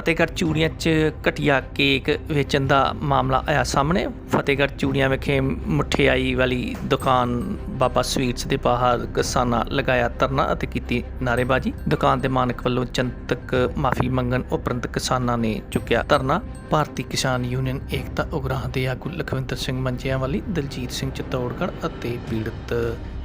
ਫਤਿਹਗੜ੍ਹ ਚੂੜੀਆਂ 'ਚ ਘਟੀਆ ਕੇਕ ਵੇਚਣ ਦਾ ਮਾਮਲਾ ਆਇਆ ਸਾਹਮਣੇ। ਫਤਿਹਗੜ੍ਹ ਚੂੜੀਆਂ ਵਿਖੇ ਮਠਿਆਈ ਵਾਲੀ ਦੁਕਾਨ ਬਾਬਾ ਸਵੀਟਸ ਦੇ ਬਾਹਰ ਕਿਸਾਨਾਂ ਲਗਾਇਆ ਧਰਨਾ ਅਤੇ ਕੀਤੀ ਨਾਅਰੇਬਾਜ਼ੀ। ਦੁਕਾਨ ਦੇ ਮਾਲਕ ਵੱਲੋਂ ਜਨਤਕ ਮਾਫੀ ਮੰਗਣ ਉਪਰੰਤ ਕਿਸਾਨਾਂ ਨੇ ਚੁੱਕਿਆ ਧਰਨਾ। ਭਾਰਤੀ ਕਿਸਾਨ ਯੂਨੀਅਨ ਏਕਤਾ ਉਗਰਾਹ ਦੇ ਆਗੂ ਲਖਵਿੰਦਰ ਸਿੰਘ ਮੰਜਿਆਂ ਵਾਲੀ ਦਲਜੀਤ ਸਿੰਘ ਚਤੌੜਗੜ੍ਹ ਅਤੇ ਪੀੜਤ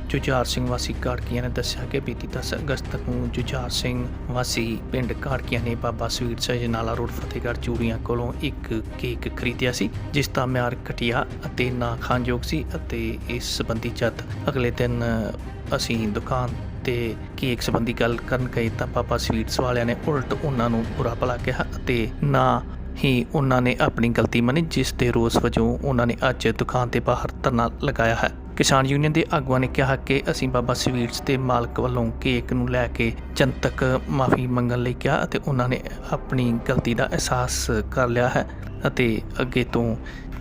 ਜੁਝਾਰ ਸਿੰਘ ਵਾਸੀ ਕਾੜਕੀਆਂ ਨੇ ਦੱਸਿਆ ਕਿ ਬੀਤੀ 10 ਅਗਸਤ ਨੂੰ ਜੁਝਾਰ ਸਿੰਘ ਵਾਸੀ ਪਿੰਡ ਕਾੜਕੀਆਂ ਨੇ ਬਾਬਾ ਸਵੀਟ ਸਜਨਾਲਾ ਰੋਡ, ਫਤਿਹਗੜ੍ਹ ਚੂੜੀਆਂ ਕੋਲੋਂ ਇੱਕ ਕੇਕ ਖਰੀਦਿਆ ਸੀ, ਜਿਸ ਦਾ ਮਿਆਰ ਘਟੀਆ ਅਤੇ ਨਾ ਖਾਣਯੋਗ ਸੀ ਅਤੇ ਇਸ ਸੰਬੰਧੀ ਜਦ ਅਗਲੇ ਦਿਨ ਅਸੀਂ ਦੁਕਾਨ ਤੇ ਕੇਕ ਸੰਬੰਧੀ ਗੱਲ ਕਰਨ ਗਏ ਤਾਂ ਬਾਬਾ ਸਵੀਟਸ ਵਾਲਿਆਂ ਨੇ ਉਲਟ ਉਹਨਾਂ ਨੂੰ ਬੁਰਾ ਭਲਾ ਕਿਹਾ ਅਤੇ ਨਾ ਹੀ ਉਹਨਾਂ ਨੇ ਆਪਣੀ ਗਲਤੀ ਮੰਨੀ, ਜਿਸ ਦੇ ਰੋਸ ਵਜੋਂ ਉਹਨਾਂ ਨੇ ਅੱਜ ਦੁਕਾਨ ਦੇ ਬਾਹਰ ਧਰਨਾ ਲਗਾਇਆ ਹੈ। ਕਿਸਾਨ ਯੂਨੀਅਨ ਦੇ ਆਗੂਆਂ ਨੇ ਕਿਹਾ ਕਿ ਅਸੀਂ ਬਾਬਾ ਸਵੀਟਸ ਦੇ ਮਾਲਕ ਵੱਲੋਂ ਕੇਕ ਨੂੰ ਲੈ ਕੇ ਜਨਤਕ ਮਾਫੀ ਮੰਗਣ ਲਈ ਕਿਹਾ ਅਤੇ ਉਹਨਾਂ ਨੇ ਆਪਣੀ ਗਲਤੀ ਦਾ ਅਹਿਸਾਸ ਕਰ ਲਿਆ ਹੈ ਅਤੇ ਅੱਗੇ ਤੋਂ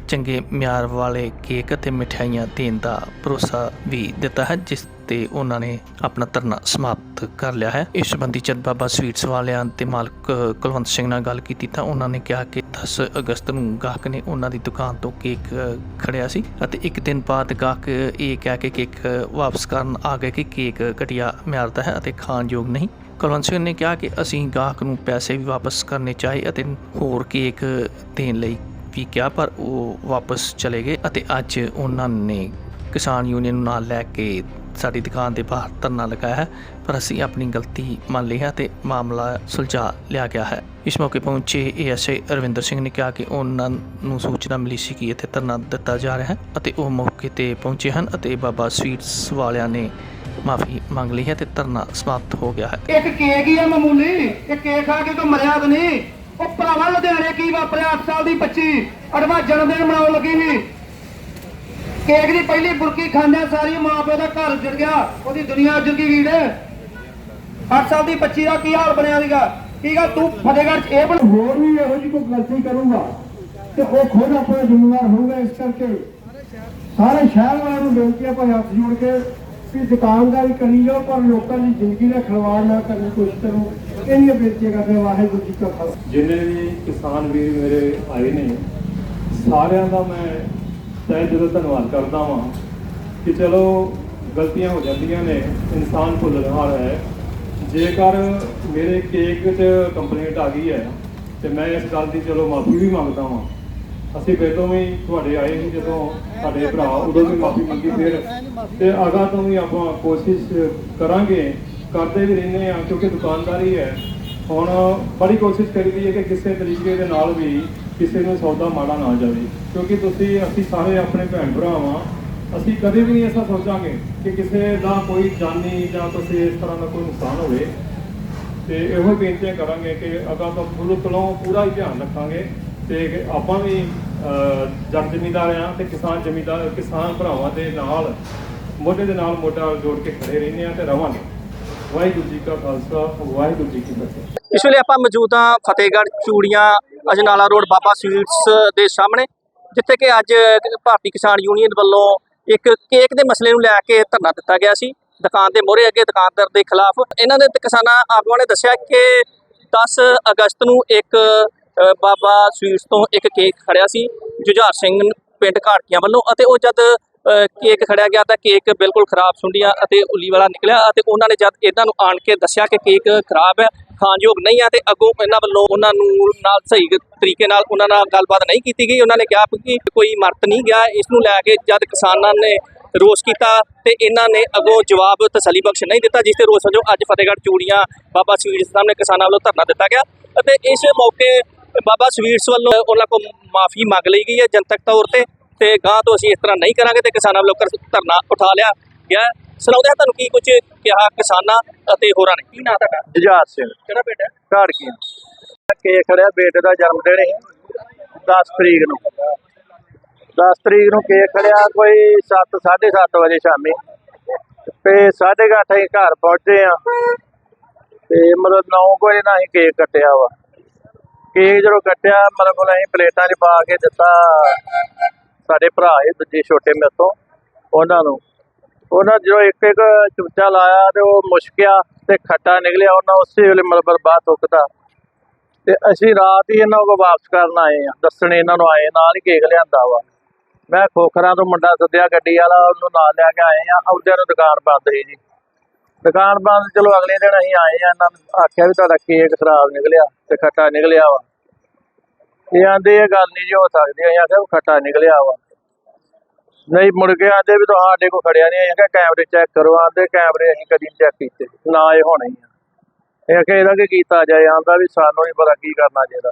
ਚੰਗੇ ਮਿਆਰ ਵਾਲੇ ਕੇਕ ਅਤੇ ਮਠਿਆਈਆਂ ਦੇਣ ਦਾ ਭਰੋਸਾ ਵੀ ਦਿੱਤਾ ਹੈ, ਜਿਸ ਤੇ ਉਹਨਾਂ ਨੇ ਆਪਣਾ ਧਰਨਾ ਸਮਾਪਤ ਕਰ ਲਿਆ ਹੈ। ਇਸ ਸੰਬੰਧੀ ਚੰਦ ਬਾਬਾ ਸਵੀਟਸ ਵਾਲਿਆਂ ਤੇ ਮਾਲਕ ਕੁਲਵੰਤ ਸਿੰਘ ਨਾਲ ਗੱਲ ਕੀਤੀ ਤਾਂ ਉਹਨਾਂ ਨੇ ਕਿਹਾ ਕਿ 10 ਅਗਸਤ ਨੂੰ ਗਾਹਕ ਨੇ ਉਹਨਾਂ ਦੀ ਦੁਕਾਨ ਤੋਂ ਕੇਕ ਖੜਿਆ ਸੀ ਅਤੇ ਇੱਕ ਦਿਨ ਬਾਅਦ ਗਾਹਕ ਇਹ ਕਹਿ ਕੇ ਕੇਕ ਵਾਪਸ ਕਰਨ ਆ ਗਏ ਕਿ ਕੇਕ ਘਟੀਆ ਮਿਆਰ ਦਾ ਹੈ ਅਤੇ ਖਾਣਯੋਗ ਨਹੀਂ। ਕੁਲਵੰਤ ਸਿੰਘ ਨੇ ਕਿਹਾ ਕਿ ਅਸੀਂ ਗਾਹਕ ਨੂੰ ਪੈਸੇ ਵੀ ਵਾਪਸ ਕਰਨੇ ਚਾਹੇ ਅਤੇ ਹੋਰ ਕੇਕ ਦੇਣ ਲਈ ਵੀ ਕਿਹਾ, ਪਰ ਉਹ ਵਾਪਸ ਚਲੇ ਗਏ ਅਤੇ ਅੱਜ ਉਹਨਾਂ ਨੇ ਕਿਸਾਨ ਯੂਨੀਅਨ ਨੂੰ ਨਾਲ ਲੈ ਕੇ ਸਾਡੀ ਦੁਕਾਨ ਦੇ ਬਾਹਰ ਧਰਨਾ ਲਗਾਇਆ ਹੈ, ਪਰ ਅਸੀਂ ਆਪਣੀ ਗਲਤੀ ਮੰਨ ਲਈ ਹੈ ਤੇ ਮਾਮਲਾ ਸੁਲਝਾ ਲਿਆ ਗਿਆ ਹੈ। ਇਸ ਮੌਕੇ ਪਹੁੰਚੇ ਏਐਸਏ ਅਰਵਿੰਦਰ ਸਿੰਘ ਨੇ ਕਿਹਾ ਕਿ ਉਹਨਾਂ ਨੂੰ ਸੂਚਨਾ ਮਿਲੀ ਸੀ ਕਿ ਇੱਥੇ ਧਰਨਾ ਦਿੱਤਾ ਜਾ ਰਿਹਾ ਹੈ ਅਤੇ ਉਹ ਮੌਕੇ ਤੇ ਪਹੁੰਚੇ ਹਨ ਅਤੇ ਬਾਬਾ ਸਵੀਟਸ ਵਾਲਿਆਂ ਨੇ ਮਾਫੀ ਮੰਗ ਲਈ ਹੈ ਤੇ ਧਰਨਾ ਸਮਾਪਤ ਹੋ ਗਿਆ ਹੈ। ਇੱਕ ਕੇਕ ਹੀ ਆ ਮਾਮੂਲੀ ਇਹ ਕੇਕ ਖਾ ਕੇ ਕੋਈ ਮਰਿਆ ਤਾਂ ਨਹੀਂ। ਉਹ ਭਰਾਵਾ ਲੁਧਿਆਣੇ ਕੀ ਵਾਪਰਿਆ 8 ਸਾਲ ਦੀ ਬੱਚੀ ਅੜਵਾ ਜਨਮ ਦਿਨ ਮਨਾਉਣ ਲੱਗੀ ਸੀ। ਕੇਕ ਦੀ ਪਹਿਲੀ ਬੁਰਕੀ ਖਾਂਦਿਆਂ ਸਾਰੀ ਮਾਂ ਪਿਓ ਦਾ ਘਰ ਉੱਜੜ ਗਿਆ। ਉਹਦੀ ਦੁਨੀਆ ਉੱਜੜ ਗਈ ਵੀਰ। 8 ਸਾਲ ਦੀ ਬੱਚੀ ਦਾ ਕੀ ਹਾਲ ਬਣਿਆ ਸੀਗਾ? ਕੀ ਗੱਲ? ਤੂੰ ਫਤਿਹਗੜ੍ਹ ਚ ਇਹ ਬਣ ਹੋਰ ਵੀ ਇਹੋ ਜਿਹੀ ਕੋਈ ਗਲਤੀ ਕਰੂੰਗਾ ਤੇ ਉਹ ਖੁਦ ਆਪਣਾ ਜ਼ਿੰਮੇਵਾਰ ਹੋਊਗਾ ਇਸ ਕਰਕੇ। ਸਾਰੇ ਸ਼ਹਿਰ ਵਾਲਿਆਂ ਨੂੰ ਬੇਨਤੀ ਹੈ ਭਾਈ ਹੱਥ ਜੋੜ ਕੇ ਵੀ ਦੁਕਾਨਦਾਰੀ ਕਰੀ ਜਾਓ ਪਰ ਲੋਕਾਂ ਦੀ ਜ਼ਿੰਦਗੀ ਨਾਲ ਖਿਲਵਾੜ ਨਾ ਕਰਨ ਦੀ ਕੋਸ਼ਿਸ਼ ਕਰੋ। ਇਹਨੀਆਂ ਬੇਨਤੀਆਂ ਕਰਦੇ। ਵਾਹਿਗੁਰੂ ਜੀ ਕਾ ਖਾਲਸਾ। ਜਿੰਨੇ ਵੀ ਕਿਸਾਨ ਵੀਰ ਮੇਰੇ ਆਏ ਨੇ ਸਾਰਿਆਂ ਦਾ ਮੈਂ ਤਹਿ ਦਿਲੋਂ ਧੰਨਵਾਦ ਕਰਦਾ ਵਾਂ ਕਿ ਚਲੋ ਗਲਤੀਆਂ ਹੋ ਜਾਂਦੀਆਂ ਨੇ, ਇਨਸਾਨ ਭੁੱਲਣ ਵਾਲਾ ਹੈ। ਜੇਕਰ ਮੇਰੇ ਕੇਕ 'ਚ ਕੰਪਲੇਂਟ ਆ ਗਈ ਹੈ, ਤੇ ਮੈਂ ਇਸ ਗੱਲ ਦੀ ਚਲੋ ਮਾਫੀ ਵੀ ਮੰਗਦਾ ਵਾਂ। ਅਸੀਂ ਪਹਿਲਾਂ ਵੀ ਤੁਹਾਡੇ ਆਏ ਸੀ ਜਦੋਂ ਸਾਡੇ ਭਰਾ ਉਦੋਂ ਵੀ ਮਾਫੀ ਮੰਗੀ ਫਿਰ। ਤੇ ਅਗਾ ਤੋਂ ਵੀ ਆਪਾਂ ਕੋਸ਼ਿਸ਼ ਕਰਾਂਗੇ, ਕਰਦੇ ਵੀ ਰਹਿੰਦੇ ਆ ਕਿਉਂਕਿ ਦੁਕਾਨਦਾਰੀ ਹੈ। ਹੁਣ ਬੜੀ ਕੋਸ਼ਿਸ਼ ਕਰੀ ਦੀ ਹੈ ਕਿ ਕਿਸੇ ਤਰੀਕੇ ਦੇ ਨਾਲ ਵੀ ਕਿਸੇ ਨੂੰ ਸੌਦਾ ਮਾੜਾ ਨਾ ਜਾਵੇ। ਕਿਉਂਕਿ ਤੁਸੀਂ ਅਸੀਂ ਸਾਰੇ ਆਪਣੇ ਭੈਣ ਭਰਾ ਵਾਂ। ਅਸੀਂ ਕਦੇ ਵੀ ਨਹੀਂ ਐਸਾ ਸੋਚਾਂਗੇ ਕਿ ਕਿਸੇ ਦਾ ਕੋਈ ਜਾਨੀ ਜਾਂ ਕਿਸੇ ਇਸ ਤਰ੍ਹਾਂ ਦਾ ਕੋਈ ਨੁਕਸਾਨ ਹੋਵੇ। ਤੇ ਇਹੋ ਹੀ ਬੇਨਤੀਆਂ ਕਰਾਂਗੇ ਕਿ ਅਗਾ ਤੋਂ ਪੂਰੇ ਕੋਲੋਂ ਪੂਰਾ ਹੀ ਧਿਆਨ ਰੱਖਾਂਗੇ ਤੇ ਆਪਾਂ ਵੀ ਅਹ, ਜਨ ਜ਼ਿਮੀਂਦਾਰ ਆ ਤੇ ਕਿਸਾਨ ਜ਼ਿਮੀਂਦਾਰ ਕਿਸਾਨ ਭਰਾਵਾਂ ਦੇ ਨਾਲ ਮੋਢੇ ਦੇ ਨਾਲ ਮੋਢਾ ਜੋੜ ਕੇ ਖੜੇ ਰਹਿੰਦੇ ਆ ਤੇ ਰਵਾਂਗੇ। ਵਾਹਿਗੁਰੂ ਜੀ ਕਾ ਖਾਲਸਾ ਵਾਹਿਗੁਰੂ ਜੀ ਕੀ ਫਤਿਹ। ਇਸ ਵੇਲੇ ਆਪਾਂ ਮੌਜੂਦ ਹਾਂ ਫਤਿਹਗੜ੍ਹ ਚੂੜੀਆਂ ਅਜਨਾਲਾ ਰੋਡ ਬਾਬਾ ਸਵੀਟਸ ਦੇ ਸਾਹਮਣੇ, ਜਿੱਥੇ ਕਿ ਅੱਜ ਭਾਰਤੀ ਕਿਸਾਨ ਯੂਨੀਅਨ ਵੱਲੋਂ ਇੱਕ ਕੇਕ ਦੇ ਮਸਲੇ ਨੂੰ ਲੈ ਕੇ ਧਰਨਾ ਦਿੱਤਾ ਗਿਆ ਸੀ। ਦੁਕਾਨ ਦੇ ਮੋਹਰੇ ਅੱਗੇ ਦੁਕਾਨਦਾਰ ਦੇ ਖਿਲਾਫ। ਇਹਨਾਂ ਦੇ ਕਿਸਾਨਾਂ ਆਗੂਆਂ ਨੇ ਦੱਸਿਆ ਕਿ 10 ਅਗਸਤ ਨੂੰ ਇੱਕ ਬਾਬਾ ਸਵੀਟਸ ਤੋਂ ਇੱਕ ਕੇਕ ਖੜਿਆ ਸੀ, ਜੁਝਾਰ ਸਿੰਘ ਪਿੰਡ ਘਾਟਕੀਆਂ ਵੱਲੋਂ ਅਤੇ ਉਹ ਜਦ ਕੇਕ ਖੜਿਆ ਗਿਆ ਤਾਂ ਕੇਕ ਬਿਲਕੁਲ ਖਰਾਬ ਸੁੰਡੀਆਂ ਅਤੇ ਉੱਲੀ ਵਾਲਾ ਨਿਕਲਿਆ ਅਤੇ ਉਹਨਾਂ ਨੇ ਜਦ ਇਹਨਾਂ ਨੂੰ ਆਣ ਕੇ ਦੱਸਿਆ ਕਿ ਕੇਕ ਖਰਾਬ ਹੈ, ਖਾਣਯੋਗ ਨਹੀਂ ਆ ਤੇ ਅੱਗੋਂ ਇਹਨਾਂ ਵੱਲੋਂ ਉਹਨਾਂ ਨੂੰ ਨਾਲ ਸਹੀ ਤਰੀਕੇ ਨਾਲ ਉਹਨਾਂ ਨਾਲ ਗੱਲਬਾਤ ਨਹੀਂ ਕੀਤੀ ਗਈ। ਉਹਨਾਂ ਨੇ ਕਿਹਾ ਕਿ ਕੋਈ ਮਰਤ ਨਹੀਂ ਗਿਆ। ਇਸ ਨੂੰ ਲੈ ਕੇ ਜਦ ਕਿਸਾਨਾਂ ਨੇ ਰੋਸ ਕੀਤਾ ਤੇ ਇਹਨਾਂ ਨੇ ਅੱਗੋਂ ਜਵਾਬ ਤਸੱਲੀ ਬਖਸ਼ ਨਹੀਂ ਦਿੱਤਾ, ਜਿਸ ਤੇ ਰੋਸ ਵਜੋਂ ਅੱਜ ਫਤਿਹਗੜ੍ਹ ਚੂੜੀਆਂ ਬਾਬਾ ਸਵੀਟਸ ਸਾਹਮਣੇ ਕਿਸਾਨਾਂ ਵੱਲੋਂ ਧਰਨਾ ਦਿੱਤਾ ਗਿਆ ਅਤੇ ਇਸ ਮੌਕੇ ਬਾਬਾ ਸਵੀਟਸ ਵੱਲੋਂ ਉਹਨਾਂ ਕੋਲ ਮਾਫੀ ਮੰਗ ਲਈ ਗਈ ਹੈ ਜਨਤਕ ਤੌਰ ਤੇ। ਤੇ ਗਾਂ ਤੋਂ ਅਸੀਂ ਇਸ ਤਰ੍ਹਾਂ ਨਹੀਂ ਕਰਾਂਗੇ ਤੇ ਕਿਸਾਨਾਂ ਵੱਲੋਂ ਧਰਨਾ ਉਠਾ ਲਿਆ ਗਿਆ ਹੈ। ਸੁਣਾਉਂਦੇ ਹਾਂ ਤੁਹਾਨੂੰ ਕੀ ਕੁਝ ਕਿਹਾ ਕਿਸਾਨਾਂ ਅਤੇ ਹੋਰਾਂ ਨੇ। ਕੀ ਨਾਂ ਤੁਹਾਡਾ? ਜੁਝਾਰ ਸਿੰਘ। ਕਿਹੜਾ ਬੇਟਾ ਘਾੜ ਕੀ ਕੇ ਖੜਿਆ ਬੇਟੇ ਦਾ ਜਨਮ ਦਿਨ ਸੀ 10 ਤਰੀਕ ਨੂੰ। 10 ਤਰੀਕ ਨੂੰ ਕੇਕ ਖੜਿਆ ਕੋਈ 7 7:30 ਵਜੇ ਸ਼ਾਮੀ। ਤੇ 8:30 ਅਸੀਂ ਘਰ ਪਹੁੰਚੇ ਆ ਤੇ ਮਤਲਬ 9 ਵਜੇ ਨਾਲ ਅਸੀਂ ਕੇਕ ਕੱਟਿਆ ਵਾ। ਕੇਕ ਜਦੋਂ ਕੱਟਿਆ ਮਤਲਬ ਅਸੀਂ ਪਲੇਟਾਂ 'ਚ ਪਾ ਕੇ ਦਿੱਤਾ। ਸਾਡੇ ਭਰਾ ਇਹ ਦੂਜੇ ਛੋਟੇ ਮੇਰੇ ਤੋਂ, ਉਹਨਾਂ ਨੂੰ। ਉਹਨਾਂ ਜਦੋਂ ਇੱਕ ਇੱਕ ਚਮਚਾ ਲਾਇਆ ਤੇ ਉਹ ਮੁਸ਼ਕਿਆ ਤੇ ਖੱਟਾ ਨਿਕਲਿਆ, ਉਹਨਾਂ ਉਸੇ ਵੇਲੇ ਮਤਲਬ ਬਾਹਰ ਥੁੱਕਦਾ ਤੇ। ਅਸੀਂ ਰਾਤ ਹੀ ਇਹਨਾਂ ਕੋਲ ਵਾਪਸ ਕਰਨ ਆਏ ਆ ਦੱਸਣ ਇਹਨਾਂ ਨੂੰ ਆਏ, ਨਾਲ ਹੀ ਕੇਕ ਲਿਆਂਦਾ ਵਾ। ਮੈਂ ਖੋਖਰਾਂ ਤੋਂ ਮੁੰਡਾ ਸੱਦਿਆ ਗੱਡੀ ਵਾਲਾ, ਉਹਨੂੰ ਨਾਲ ਲੈ ਕੇ ਆਏ ਆ ਆਉਂਦਿਆਂ ਨੂੰ ਦੁਕਾਨ ਬੰਦ ਸੀ ਜੀ। ਦੁਕਾਨ ਬੰਦ, ਚਲੋ ਅਗਲੇ ਦਿਨ ਅਸੀਂ ਆਏ ਆ ਇਹਨਾਂ ਨੂੰ ਆਖਿਆ ਵੀ ਤੁਹਾਡਾ ਕੇਕ ਖਰਾਬ ਨਿਕਲਿਆ ਤੇ ਖੱਟਾ ਨਿਕਲਿਆ ਵਾ। ਇਹ ਆਂਦੇ ਇਹ ਗੱਲ ਨਹੀਂ ਜੀ ਹੋ ਸਕਦੀ, ਅਸੀਂ ਆਖਿਆ ਖੱਟਾ ਨਿਕਲਿਆ ਵਾ। ਨਹੀਂ, ਮੁੜ ਕੇ ਆਂਦੇ ਵੀ ਤੁਹਾਡੇ ਕੋਲ ਖੜਿਆ ਨਹੀਂ ਅਸੀਂ ਕੈਮਰੇ ਚੈੱਕ ਕਰੋ, ਆਂਦੇ ਕੈਮਰੇ ਅਸੀਂ ਕਦੀ ਚੈੱਕ ਕੀਤੇ, ਨਾ ਇਹ ਹੋਣੇ ਹੀ ਆ। ਇਹ ਆਖਿਆ ਇਹਦਾ ਕੀ ਕੀਤਾ ਜਾਏ, ਆਂਦਾ ਵੀ ਸਾਨੂੰ ਨਹੀਂ ਪਤਾ ਕੀ ਕਰਨਾ ਚਾਹੀਦਾ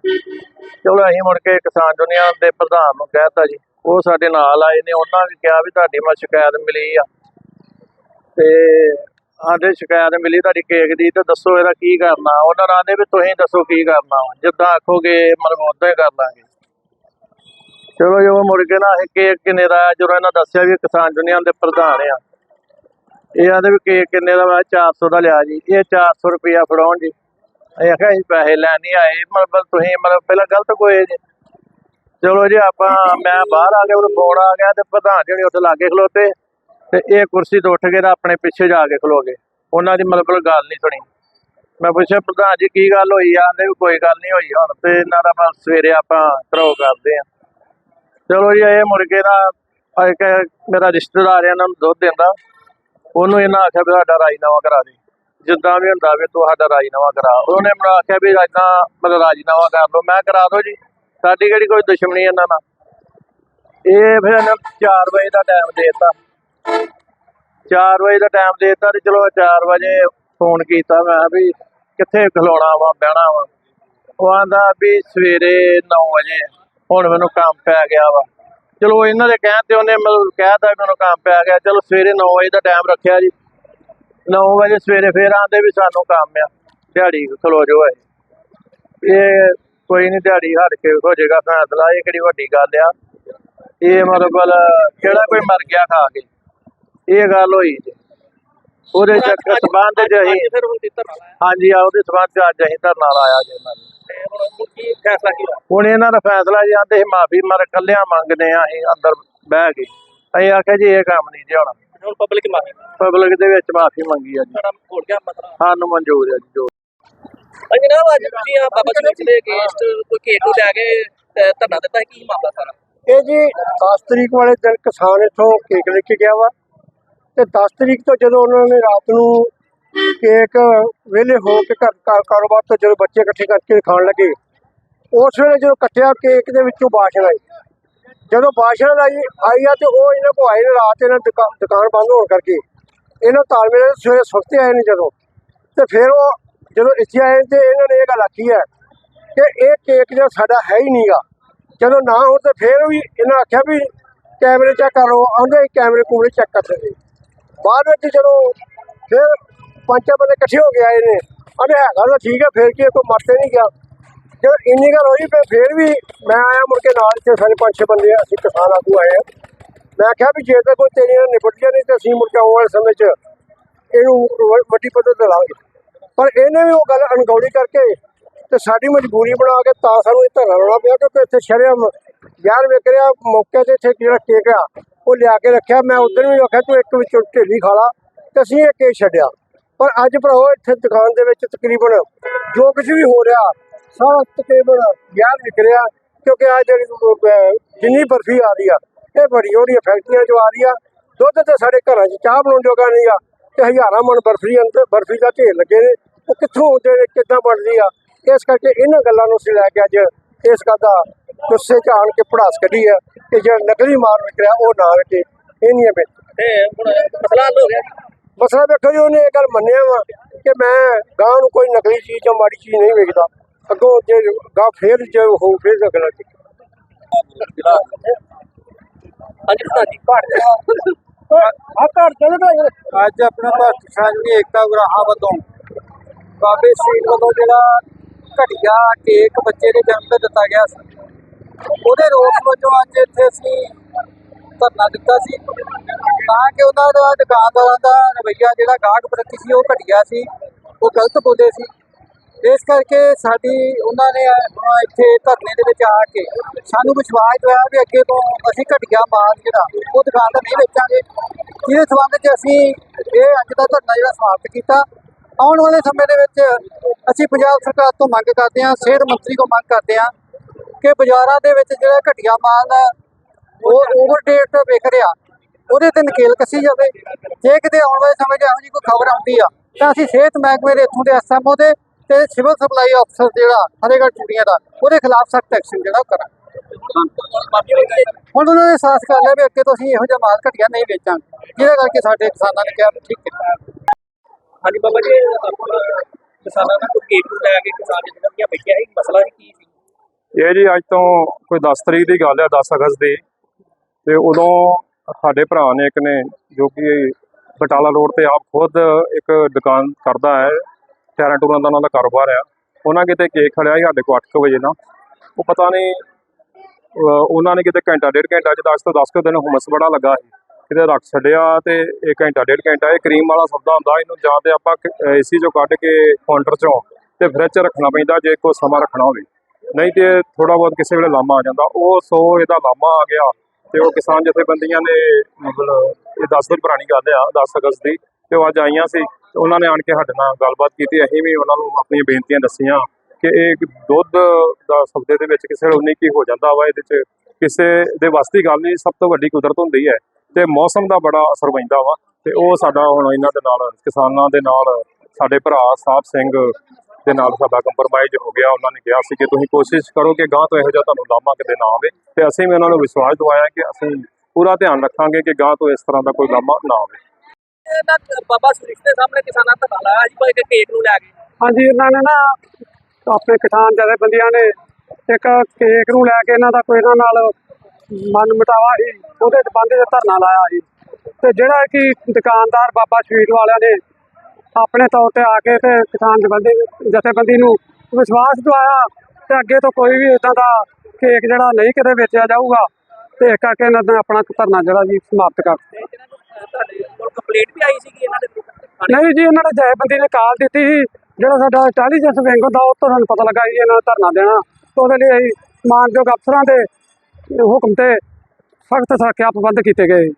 ਚਲੋ, ਅਸੀਂ ਮੁੜ ਕੇ ਕਿਸਾਨ ਯੂਨੀਅਨ ਦੇ ਪ੍ਰਧਾਨ ਨੂੰ ਕਹਿਤਾ ਜੀ, ਉਹ ਸਾਡੇ ਨਾਲ ਆਏ ਨੇ, ਉਹਨਾਂ ਵੀ ਕਿਹਾ ਵੀ ਤੁਹਾਡੀ ਮੈਂ ਸ਼ਿਕਾਇਤ ਮਿਲੀ ਆ। ਤੇ ਆਂਦੇ ਸ਼ਿਕਾਇਤ ਮਿਲੀ ਤੁਹਾਡੀ ਕੇਕ ਦੀ ਤੇ ਦੱਸੋ ਇਹਦਾ ਕੀ ਕਰਨਾ। ਉਹਨਾਂ ਨੇ ਆਂਦੇ ਵੀ ਤੁਸੀਂ ਦੱਸੋ ਕੀ ਕਰਨਾ। ਜਿੱਦਾਂ ਆਖੋਗੇ ਮਤਲਬ ਉਦਾਂ ਹੀ ਕਰ ਲਾਂਗੇ। ਚਲੋ ਜੋ ਮੁੜ ਕੇ ਨਾ ਇਹ ਕੇਕ ਕਿੰਨੇ ਦਾ ਜਦੋਂ ਇਹਨਾਂ ਦੱਸਿਆ ਵੀ ਕਿਸਾਨ ਯੂਨੀਅਨ ਦੇ ਪ੍ਰਧਾਨ ਆ। ਇਹ ਆਂਦੇ ਵੀ ਕੇਕ ਕਿੰਨੇ ਦਾ ਮੈਂ 400 ਦਾ ਲਿਆ ਜੀ। ਇਹ 400 ਰੁਪਇਆ ਫੜਾਉਣ ਜੀ। ਇਹ ਆਖਿਆ ਅਸੀਂ ਪੈਸੇ ਲੈਣ ਨਹੀਂ ਆਏ। ਮਤਲਬ ਤੁਸੀਂ ਮਤਲਬ ਪਹਿਲਾਂ ਗਲਤ ਕੋਈ ਜੀ। ਚਲੋ ਜੀ, ਆਪਾਂ ਮੈਂ ਬਾਹਰ ਆ ਗਿਆ ਉਹਨੂੰ ਫੋਨ ਆ ਗਿਆ ਤੇ ਪ੍ਰਧਾਨ ਜਿਹੜੇ ਉੱਥੇ ਲਾਗੇ ਖਲੋਤੇ। ਤੇ ਇਹ ਕੁਰਸੀ ਤੋਂ ਉੱਠ ਕੇ ਤਾਂ ਆਪਣੇ ਪਿੱਛੇ ਜਾ ਕੇ ਖਲੋ ਗਏ। ਉਹਨਾਂ ਦੀ ਮਤਲਬ ਗੱਲ ਨਹੀਂ ਸੁਣੀ। ਮੈਂ ਪੁੱਛਿਆ, ਪ੍ਰਧਾਨ ਜੀ, ਕੀ ਗੱਲ ਹੋਈ ਆ? ਆਂਦੇ ਕੋਈ ਗੱਲ ਨਹੀਂ ਹੋਈ ਹੁਣ ਤੇ ਇਹਨਾਂ ਦਾ ਬਸ ਸਵੇਰੇ ਆਪਾਂ ਕਰੋ ਕਰਦੇ ਆ। ਚਲੋ ਜੀ, ਇਹ ਮੁਰਗੇ ਦਾ ਇੱਕ ਮੇਰਾ ਰਿਸ਼ਤੇਦਾਰ ਇਹਨਾਂ ਨੂੰ ਦੁੱਧ ਦਿੰਦਾ। ਉਹਨੂੰ ਇਹਨਾਂ ਆਖਿਆ ਵੀ ਸਾਡਾ ਰਾਜੀਨਾਮਾ ਕਰਾ ਦੇ। ਜਿੱਦਾਂ ਵੀ ਹੁੰਦਾ ਵੀ ਤੁਹਾਡਾ ਰਾਜੀਨਾਮਾ ਕਰਾ। ਉਹਨੇ ਮੈਨੂੰ ਆਖਿਆ ਵੀ ਇਦਾਂ ਮਤਲਬ ਰਾਜੀਨਾਮਾ ਕਰ ਲਓ। ਮੈਂ ਕਰਾ ਦੋ ਜੀ। ਸਾਡੀ ਕਿਹੜੀ ਕੋਈ ਦੁਸ਼ਮਣੀ ਇਹਨਾਂ ਨਾਲ? ਇਹ ਫਿਰ ਇਹਨਾਂ 4 ਵਜੇ ਦਾ ਟਾਈਮ ਦੇਤਾ। 4 ਵਜੇ ਦਾ ਟਾਈਮ ਦੇਤਾ ਤੇ ਚਲੋ 4 ਵਜੇ ਫੋਨ ਕੀਤਾ ਮੈਂ ਕਿਹਾ ਵੀ ਕਿੱਥੇ ਖਲੋਣਾ ਵਾ, ਬਹਿਣਾ ਵਾ। ਉਹ ਆਂਦਾ ਵੀ ਸਵੇਰੇ 9 ਵਜੇ, ਹੁਣ ਮੈਨੂੰ ਕੰਮ ਪੈ ਗਿਆ ਵਾ। ਚਲੋ ਇਹਨਾਂ ਦੇ ਕਹਿਣ ਤੇ ਉਹਨੇ ਮਤਲਬ ਕਹਿਤਾ ਮੈਨੂੰ ਕੰਮ ਪੈ ਗਿਆ। ਚਲੋ ਸਵੇਰੇ 9 ਵਜੇ ਦਾ ਟਾਈਮ ਰੱਖਿਆ ਜੀ। 9 ਵਜੇ ਸਵੇਰੇ ਫੇਰ ਆਂਦੇ ਵੀ ਸਾਨੂੰ ਕੰਮ ਆ, ਦਿਹਾੜੀ ਖਲੋ ਜੋ ਹੈ ਇਹ ਕੋਈ ਨਹੀਂ ਦਿਹਾੜੀ ਹਟ ਕੇ ਹੋ ਜਾਏਗਾ, ਫੈਸਲਾ, ਇਹ ਕਿਹੜੀ ਵੱਡੀ ਗੱਲ ਆ। ਇਹ ਮਤਲਬ, ਕਿਹੜਾ ਕੋਈ ਮਰ ਗਿਆ ਖਾ ਕੇ। ਇਹ ਗੱਲ ਹੋਈ ਜੀ। ਉਹਦੇ ਚੱਕਰ ਸਬੰਧ ਚ ਅਸੀਂ ਫਿਰ ਹੁਣ ਹਾਂਜੀ ਆ ਉਹਦੇ ਸਬੰਧ ਚ ਅੱਜ ਅਸੀਂ ਧਰਨਾ ਲਾਇਆ ਜੀ ਇਹਨਾਂ ਨੇ। ਹੁਣ ਹੁਣ ਕੀ ਫੈਸਲਾ ਕੀ ਹੋਇਆ? ਹੁਣ ਇਹਨਾਂ ਦਾ ਫੈਸਲਾ ਜੀ ਆਂਦੇ ਸੀ ਮਾਫੀ ਮਰ ਕੱਲਿਆਂ ਮੰਗਦੇ ਆ ਅਸੀਂ ਅੰਦਰ ਬਹਿ ਕੇ। ਅਸੀਂ ਆਖਿਆ ਜੀ ਇਹ ਕੰਮ ਨਹੀਂ ਜੀ ਹੋਣਾ। ਹੁਣ ਪਬਲਿਕ ਮਾਫੀ ਪਬਲਿਕ ਦੇ ਵਿੱਚ ਮਾਫੀ ਮੰਗੀ ਆ ਜੀ। ਸਾਡਾ ਗਿਆ ਸਾਨੂੰ ਮਨਜ਼ੂਰ ਹੈ ਜੀ ਜੋ। ਹਾਂਜੀ ਨਾ ਅੱਜ ਤੁਸੀਂ ਆ ਬਾਬਾ ਜੀ ਦੇ ਅਗੇਂਸਟ ਕੋਈ ਕੇਕ ਨੂੰ ਲੈ ਕੇ ਧਰਨਾ ਦਿੱਤਾ ਕੀ ਮਾਮਲਾ ਸਾਰਾ? ਇਹ ਜੀ 10 ਤਰੀਕ ਵਾਲੇ ਦਿਨ ਕਿਸਾਨ ਇੱਥੋਂ ਕੇਕ ਲੈ ਕੇ ਗਿਆ ਵਾ। ਤੇ 10 ਤਰੀਕ ਤੋਂ ਜਦੋਂ ਉਹਨਾਂ ਨੇ ਰਾਤ ਨੂੰ ਕੇਕ ਵਿਹਲੇ ਹੋ ਕੇ ਘਰ ਘਰ ਕਾਰੋਬਾਰ ਤੋਂ ਜਦੋਂ ਬੱਚੇ ਇਕੱਠੇ ਕਰਕੇ ਖਾਣ ਲੱਗੇ, ਉਸ ਵੇਲੇ ਜਦੋਂ ਕੱਟਿਆ, ਕੇਕ ਦੇ ਵਿੱਚੋਂ ਬਾਸ਼ਣ ਆਈ। ਜਦੋਂ ਬਾਸ਼ਣ ਆਈ ਆਈ ਆ ਤੇ ਉਹ ਇਹਨਾਂ ਕੋ ਆਏ ਨੇ ਰਾਤ ਇਹਨਾਂ ਦੁਕਾ- ਦੁਕਾਨ ਬੰਦ ਹੋਣ ਕਰਕੇ। ਇਹਨਾਂ ਤਾਲਮੇਲ ਸਵੇਰੇ ਸਵਖਤੇ ਆਏ ਨੇ ਜਦੋਂ। ਤੇ ਫਿਰ ਉਹ ਜਦੋਂ ਇੱਥੇ ਆਏ ਤੇ ਇਹਨਾਂ ਨੇ ਇਹ ਗੱਲ ਆਖੀ ਹੈ ਕਿ ਇਹ ਕੇਕ ਜੋ ਸਾਡਾ ਹੈ ਹੀ ਨਹੀਂਗਾ। ਜਦੋਂ ਨਾ ਹੋ ਤੇ ਫਿਰ ਵੀ ਇਹਨਾਂ ਆਖਿਆ ਵੀ ਕੈਮਰੇ ਚੈੱਕ ਕਰੋ ਆਂਦੇ ਕੈਮਰੇ ਕੂਮਰੇ ਚੈੱਕ ਕਰ ਸਕਦੇ। ਬਾਅਦ ਵਿੱਚ ਜਦੋਂ ਫਿਰ ਪੰਜ ਛੇ ਬੰਦੇ ਇਕੱਠੇ ਹੋ ਕੇ ਆਏ ਨੇ ਅਨੇ ਹੈਗਾ ਤਾਂ ਠੀਕ ਹੈ ਫਿਰ ਕੀ ਹੈ, ਕੋਈ ਮਰਤੇ ਨਹੀਂ ਗਿਆ ਜਦੋਂ ਇੰਨੀ ਗੱਲ ਹੋਈ ਫਿਰ ਫਿਰ ਵੀ ਮੈਂ ਆਇਆ ਮੁੜ ਕੇ ਨਾਲ ਤੇ ਸਾਰੇ ਪੰਜ ਛੇ ਬੰਦੇ ਅਸੀਂ ਕਿਸਾਨ ਆਗੂ ਆਏ ਆ। ਮੈਂ ਕਿਹਾ ਵੀ ਜੇ ਤਾਂ ਕੋਈ ਤੇਰੀ ਨਾਲ ਨਿਬੜ ਗਿਆ ਨਹੀਂ ਤੇ ਅਸੀਂ ਮੁੜ ਕੇ ਆਉਣ ਵਾਲੇ ਸਮੇਂ 'ਚ ਇਹਨੂੰ ਵੱਡੀ ਪੱਧਰ ਤੇ ਲਾਂਗੇ ਪਰ ਇਹਨੇ ਵੀ ਉਹ ਗੱਲ ਅਣਗੌਲੀ ਕਰਕੇ ਤੇ ਸਾਡੀ ਮਜਬੂਰੀ ਬਣਾ ਕੇ ਤਾਂ ਸਾਨੂੰ ਇਹ ਧਰਨਾ ਲਾਉਣਾ ਪਿਆ ਕਿਉਂਕਿ ਇੱਥੇ ਸ਼ਰਮ ਯਾਰ ਵੇਖ ਰਿਹਾ, ਮੌਕੇ ਤੇ ਇੱਥੇ ਜਿਹੜਾ ਕੇਕ ਆ, ਉਹ ਲਿਆ ਕੇ ਰੱਖਿਆ। ਮੈਂ ਉਧਰ ਵੀ ਆਖਿਆ, ਤੂੰ ਇੱਕ ਵਿੱਚੋਂ ਢੇਲੀ ਖਾ ਲਾ। ਤੇ ਅਸੀਂ ਇਹ ਕੇਕ ਛੱਡਿਆ। ਪਰ ਅੱਜ ਭਰਾਓ ਇੱਥੇ ਦੁਕਾਨ ਦੇ ਵਿੱਚ ਤਕਰੀਬਨ ਜੋ ਕੁਝ ਵੀ ਹੋ ਰਿਹਾ, ਸਾਰਾ ਤਕਰੀਬਨ ਗਿਆਨ ਵਿਕ ਰਿਹਾ ਕਿਉਂਕਿ ਆ ਜਿਹੜੀ ਜਿੰਨੀ ਬਰਫੀ ਆ ਰਹੀ ਆ, ਇਹ ਬੜੀ ਹੋ ਫੈਕਟਰੀਆਂ ਚੋਂ ਆ ਰਹੀ ਆ। ਦੁੱਧ ਤੇ ਸਾਡੇ ਘਰਾਂ 'ਚ ਚਾਹ ਬਣਾਉਣ ਜੋਗਾ ਨਹੀਂ ਆ ਤੇ ਹਜ਼ਾਰਾਂ ਮਣ ਬਰਫੀ ਅੰਦਰ, ਬਰਫੀ ਦਾ ਢੇਰ ਲੱਗੇ ਨੇ। ਉਹ ਕਿੱਥੋਂ ਆਉਂਦੇ ਨੇ ਕਿੱਦਾਂ ਬਣਦੀ ਆ? ਇਸ ਕਰਕੇ ਇਹਨਾਂ ਗੱਲਾਂ ਨੂੰ ਅਸੀਂ ਲੈ ਕੇ ਅੱਜ ਇਸ ਗੱਲ ਦਾ ਗੁੱਸੇ 'ਚ ਆਣ ਕੇ ਪੜਾਸ ਕੱਢੀ ਆ ਕਿ ਜਿਹੜਾ ਨਕਲੀ ਮਾਲ ਵਿਕ ਰਿਹਾ ਉਹ ਨਾ ਵਿਕੇ ਇਹ ਨਹੀਂ ਹੈ ਤੇ ਹੁਣ ਮਸਲਾ ਹੱਲ ਹੋ ਗਿਆ। ਮਸਲਾ ਵੇਖੋ ਜੀ ਉਹਨੇ ਇਹ ਗੱਲ ਮੰਨਿਆ ਵਾ ਕਿ ਮੈਂ ਗਾਂ ਨੂੰ ਕੋਈ ਨਕਲੀ ਚੀਜ਼ ਜਾਂ ਮਾੜੀ ਚੀਜ਼ ਨਹੀਂ ਵੇਚਦਾ ਅੱਗੋਂ ਜੇ ਗਾਂ ਫੇਰ ਜੇ ਹੋ ਫੇਰ ਅਗਲਾ ਚੀਜ਼ ਹਾਂਜੀ ਭਾਜੀ ਆ ਘਰ ਚਲੇ ਗਏ ਅੱਜ ਆਪਣਾ ਦੀ ਏਕਤਾ ਗੁਰਾਹਾਂ ਵੱਲੋਂ। ਬਾਬੇ ਸਿੰਘ ਵੱਲੋਂ ਜਿਹੜਾ ਘਟੀਆ ਕੇਕ ਬੱਚੇ ਦੇ ਜਨਮ ਤੇ ਦਿੱਤਾ ਗਿਆ ਸੀ। ਉਹਦੇ ਰੋਸ ਵਜੋਂ ਅੱਜ ਇੱਥੇ ਅਸੀਂ ਧਰਨਾ ਦਿੱਤਾ ਸੀ। ਤਾਂ ਕਿ ਉਹਨਾਂ ਦਾ ਦੁਕਾਨਦਾਰਾਂ ਦਾ ਰਵੱਈਆ ਜਿਹੜਾ ਗਾਹਕ ਪ੍ਰਤੀ ਸੀ, ਉਹ ਘਟੀਆ ਸੀ, ਉਹ ਗਲਤ ਬੋਲੇ ਸੀ। ਇਸ ਕਰਕੇ ਸਾਡੀ ਉਹਨਾਂ ਨੇ ਇੱਥੇ ਧਰਨੇ ਦੇ ਵਿੱਚ ਆ ਕੇ ਸਾਨੂੰ ਵਿਸ਼ਵਾਸ ਦਿਵਾਇਆ ਵੀ ਅੱਗੇ ਤੋਂ ਅਸੀਂ ਘਟੀਆ ਮਾਲ ਜਿਹੜਾ, ਉਹ ਦੁਕਾਨ ਦਾ ਨਹੀਂ ਵੇਚਾਂਗੇ। ਜਿਹਦੇ ਸੰਬੰਧ 'ਚ ਅਸੀਂ ਇਹ ਅੱਜ ਦਾ ਧਰਨਾ ਜਿਹੜਾ ਸਮਾਪਤ ਕੀਤਾ। ਆਉਣ ਵਾਲੇ ਸਮੇਂ ਦੇ ਵਿੱਚ ਅਸੀਂ ਪੰਜਾਬ ਸਰਕਾਰ ਤੋਂ ਮੰਗ ਕਰਦੇ ਹਾਂ, ਸਿਹਤ ਮੰਤਰੀ ਤੋਂ ਮੰਗ ਕਰਦੇ ਹਾਂ ਕਿ ਬਾਜ਼ਾਰਾਂ ਦੇ ਵਿੱਚ ਜਿਹੜਾ ਘਟੀਆ ਮਾਲ ਹੈ, ਉਹ ਓਵਰਡੇਟ ਵਿਕ ਰਿਹਾ, ਉਹਦੇ ਤੇ ਨਕੇਲ ਕੱਸੀ ਜਾਵੇ। ਜੇ ਕਿਤੇ ਆਉਣ ਵਾਲੇ ਸਮੇਂ 'ਚ ਇਹੋ ਜਿਹੀ ਕੋਈ ਖਬਰ ਆਉਂਦੀ ਆ, ਤਾਂ ਅਸੀਂ ਸਿਹਤ ਮਹਿਕਮੇ ਦੇ ਇੱਥੋਂ ਦੇ ਐਸਐਮਓ ਦੇ ਤੇ ਸਿਵਲ ਸਪਲਾਈ ਅਫਸਰ ਜਿਹੜਾ ਫਤਿਹਗੜ੍ਹ ਚੂੜੀਆਂ ਦਾ, ਉਹਦੇ ਖਿਲਾਫ ਸਖਤ ਐਕਸ਼ਨ ਜਿਹੜਾ ਉਹ ਕਰਾਂਗੇ। ਹੁਣ ਉਹਨਾਂ ਨੇ ਸਾਥ ਕਰ ਲਿਆ ਵੀ ਅੱਗੇ ਤੋਂ ਅਸੀਂ ਇਹੋ ਜਿਹਾ ਮਾਲ ਘਟੀਆ ਨਹੀਂ ਵੇਚਾਂਗੇ, ਜਿਹਦੇ ਕਰਕੇ ਸਾਡੇ ਕਿਸਾਨਾਂ ਨੇ ਕਿਹਾ ਵੀ ਠੀਕ ਹੈ। ਹਾਂਜੀ ਬਾਬਾ ਜੀ, ਆਪਾਂ ਕਿਸਾਨਾਂ ਦਾ ਕੋਈ ਕੇਕ ਲੈ ਕੇ ਕਿਸਾਨ ਜਥੇਬੰਦੀਆਂ ਬੈਠਿਆ ਸੀ, ਮਸਲਾ ਕੀ ਸੀ? ਇਹ ਜੀ ਅੱਜ ਤੋਂ ਕੋਈ 10 ਤਰੀਕ ਦੀ ਗੱਲ ਹੈ 10 ਅਗਸਤ ਦੀ। ਤੇ ਉਦੋਂ ਸਾਡੇ ਭਰਾ ਨੇ ਇੱਕ ਨੇ, ਜੋ ਕਿ ਬਟਾਲਾ ਰੋਡ ਤੇ ਆਪ ਖੁਦ ਇੱਕ ਦੁਕਾਨ ਕਰਦਾ ਹੈ ਟੈਰਾਂ ਟੂਰਾਂ ਦਾ ਉਹਨਾਂ ਦਾ ਕਾਰੋਬਾਰ ਆ। ਉਹਨਾਂ ਕਿਤੇ ਕੇਕ ਖੜਿਆ ਸੀ ਸਾਡੇ ਕੋਲ 8 ਵਜੇ ਨਾ। ਉਹ ਪਤਾ ਨਹੀਂ ਉਹਨਾਂ ਨੇ ਕਿਤੇ ਘੰਟਾ, ਡੇਢ ਘੰਟਾ ਚ 10 ਤੋਂ 10 ਕੁ ਦਿਨ ਹੁਮਸ ਬੜਾ ਲੱਗਾ ਸੀ। ਕਿਤੇ ਰੱਖ ਛੱਡਿਆ ਤੇ ਇਹ ਘੰਟਾ, ਡੇਢ ਘੰਟਾ, ਇਹ ਕਰੀਮ ਵਾਲਾ ਸੌਦਾ ਹੁੰਦਾ, ਇਹਨੂੰ ਜਾਂ ਤੇ ਆਪਾਂ ਏਸੀ ਚੋਂ ਕੱਢ ਕੇ ਕਾਊਂਟਰ ਚੋਂ ਤੇ ਫ੍ਰਿਜ ਰੱਖਣਾ ਪੈਂਦਾ, ਜੇ ਕੋਈ ਸਮਾਂ ਰੱਖਣਾ ਹੋਵੇ। ਨਹੀਂ ਤੇ ਥੋੜਾ ਬਹੁਤ ਕਿਸੇ ਵੇਲੇ ਲਾਮਾ ਆ ਜਾਂਦਾ। ਉਹ ਸੋ ਇਹਦਾ ਲਾਮਾ ਆ ਗਿਆ ਤੇ ਉਹ ਕਿਸਾਨ ਜਥੇਬੰਦੀਆਂ ਨੇ ਮਤਲਬ ਇਹ 10 ਦਿਨ ਪੁਰਾਣੀ ਗੱਲ ਆ 10 ਅਗਸਤ ਦੀ, ਤੇ ਉਹ ਅੱਜ ਆਈਆਂ ਸੀ। ਤੇ ਉਹਨਾਂ ਨੇ ਆਣ ਕੇ ਸਾਡੇ ਨਾਲ ਗੱਲਬਾਤ ਕੀਤੀ, ਅਸੀਂ ਵੀ ਉਹਨਾਂ ਨੂੰ ਆਪਣੀਆਂ ਬੇਨਤੀਆਂ ਦੱਸੀਆਂ ਕਿ ਇਹ ਦੁੱਧ ਦਾ ਸਬਦੇ ਦੇ ਵਿੱਚ ਕਿਸੇ ਵੇਲੇ ਉਨੀ ਕੀ ਹੋ ਜਾਂਦਾ ਵਾ, ਇਹਦੇ 'ਚ ਕਿਸੇ ਦੇ ਵਾਸਤੇ ਗੱਲ ਨਹੀਂ, ਸਭ ਤੋਂ ਵੱਡੀ ਕੁਦਰਤ ਹੁੰਦੀ ਹੈ। ਤੇ ਮੌਸਮ ਦਾ ਬੜਾ ਅਸਰ ਪੈਂਦਾ ਵਾ ਤੇ ਉਹ ਸਾਡਾ ਹੁਣ ਇਹਨਾਂ ਦੇ ਨਾਲ ਕਿਸਾਨਾਂ ਦੇ ਨਾਲ ਸਾਡੇ ਭਰਾ ਸਾਹਿਬ ਸਿੰਘ ਦੇ ਨਾਲ ਸਾਡਾ ਕੰਪਰਮਾਈਜ਼ ਹੋ ਗਿਆ। ਉਹਨਾਂ ਨੇ ਕਿਹਾ ਸੀ ਕਿ ਤੁਸੀਂ ਕੋਸ਼ਿਸ਼ ਕਰੋ ਕਿ ਗਾਂ ਤੋਂ ਇਹੋ ਜਿਹਾ ਤੁਹਾਨੂੰ ਲਾਮਾ ਕਿਤੇ ਨਾ ਆਵੇ ਤੇ ਅਸੀਂ ਵੀ ਉਹਨਾਂ ਨੂੰ ਵਿਸ਼ਵਾਸ ਦਿਵਾਇਆ ਕਿ ਅਸੀਂ ਪੂਰਾ ਧਿਆਨ ਰੱਖਾਂਗੇ ਕਿ ਗਾਂ ਤੋਂ ਇਸ ਤਰ੍ਹਾਂ ਦਾ ਕੋਈ ਲਾਮਾ ਨਾ ਆਵੇ। ਇਹਨਾਂ ਬਾਬਾ ਸਵੀਟਸ ਦੇ ਸਾਹਮਣੇ ਕਿਸਾਨਾਂ ਦਾ ਧਰਨਾ ਲਾਇਆ ਸੀ ਭਾਈ ਕਿ ਕੇਕ ਨੂੰ ਲੈ ਕੇ। ਹਾਂਜੀ ਇਹਨਾਂ ਨੇ ਨਾ ਆਪਣੇ ਕਿਸਾਨ ਜਥੇਬੰਦੀਆਂ ਨੇ ਇੱਕ ਕੇਕ ਨੂੰ ਲੈ ਕੇ ਇਹਨਾਂ ਦਾ ਕੋਈ ਇਹਨਾਂ ਨਾਲ ਮਨ ਮਿਟਾਵਾ ਸੀ ਉਹਦੇ ਸੰਬੰਧ ਵਿੱਚ ਧਰਨਾ ਲਾਇਆ ਸੀ। ਤੇ ਜਿਹੜਾ ਕਿ ਦੁਕਾਨਦਾਰ ਬਾਬਾ ਸਵੀਟ ਵਾਲਿਆਂ ਨੇ ਆਪਣੇ ਤੌਰ ਤੇ ਆ ਕੇ ਤੇ ਕਿਸਾਨ ਜਥੇਬੰਦੀ ਜਥੇਬੰਦੀ ਨੂੰ ਵਿਸ਼ਵਾਸ ਦਿਵਾਇਆ ਤੇ ਅੱਗੇ ਤੋਂ ਕੋਈ ਵੀ ਇਦਾਂ ਦਾ ਕੇਕ ਜਿਹੜਾ ਨਹੀਂ ਕਿਤੇ ਵੇਚਿਆ ਜਾਊਗਾ ਤੇ ਇਸ ਕਰਕੇ ਇਹਨਾਂ ਨੇ ਆਪਣਾ ਧਰਨਾ ਜਿਹੜਾ ਜੀ ਸਮਾਪਤ ਕਰ ਤੇ ਤੁਹਾਡੇ ਕੋਲ ਕੰਪਲੇਂਟ ਵੀ ਆਈ ਸੀਗੀ ਇਹਨਾਂ ਦੇ ਨਹੀਂ ਜੀ ਇਹਨਾਂ ਨੇ ਜਥੇਬੰਦੀ ਨੇ ਕਾਲ ਦਿੱਤੀ ਸੀ ਜਿਹੜਾ ਸਾਡਾ ਇੰਟੈਲੀਜੈਂਸ ਵਿੰਗ ਹੁੰਦਾ ਉਹ ਤੋਂ ਸਾਨੂੰ ਪਤਾ ਲੱਗਾ ਜੀ ਇਹਨਾਂ ਨੇ ਧਰਨਾ ਦੇਣਾ। ਤੇ ਉਹਦੇ ਲਈ ਮਾਨਯੋਗ ਅਫਸਰਾਂ ਦੇ ਹੁਕਮ ਤੇ ਸਖਤ ਸੁਰੱਖਿਆ ਪ੍ਰਬੰਧ ਕੀਤੇ ਗਏ।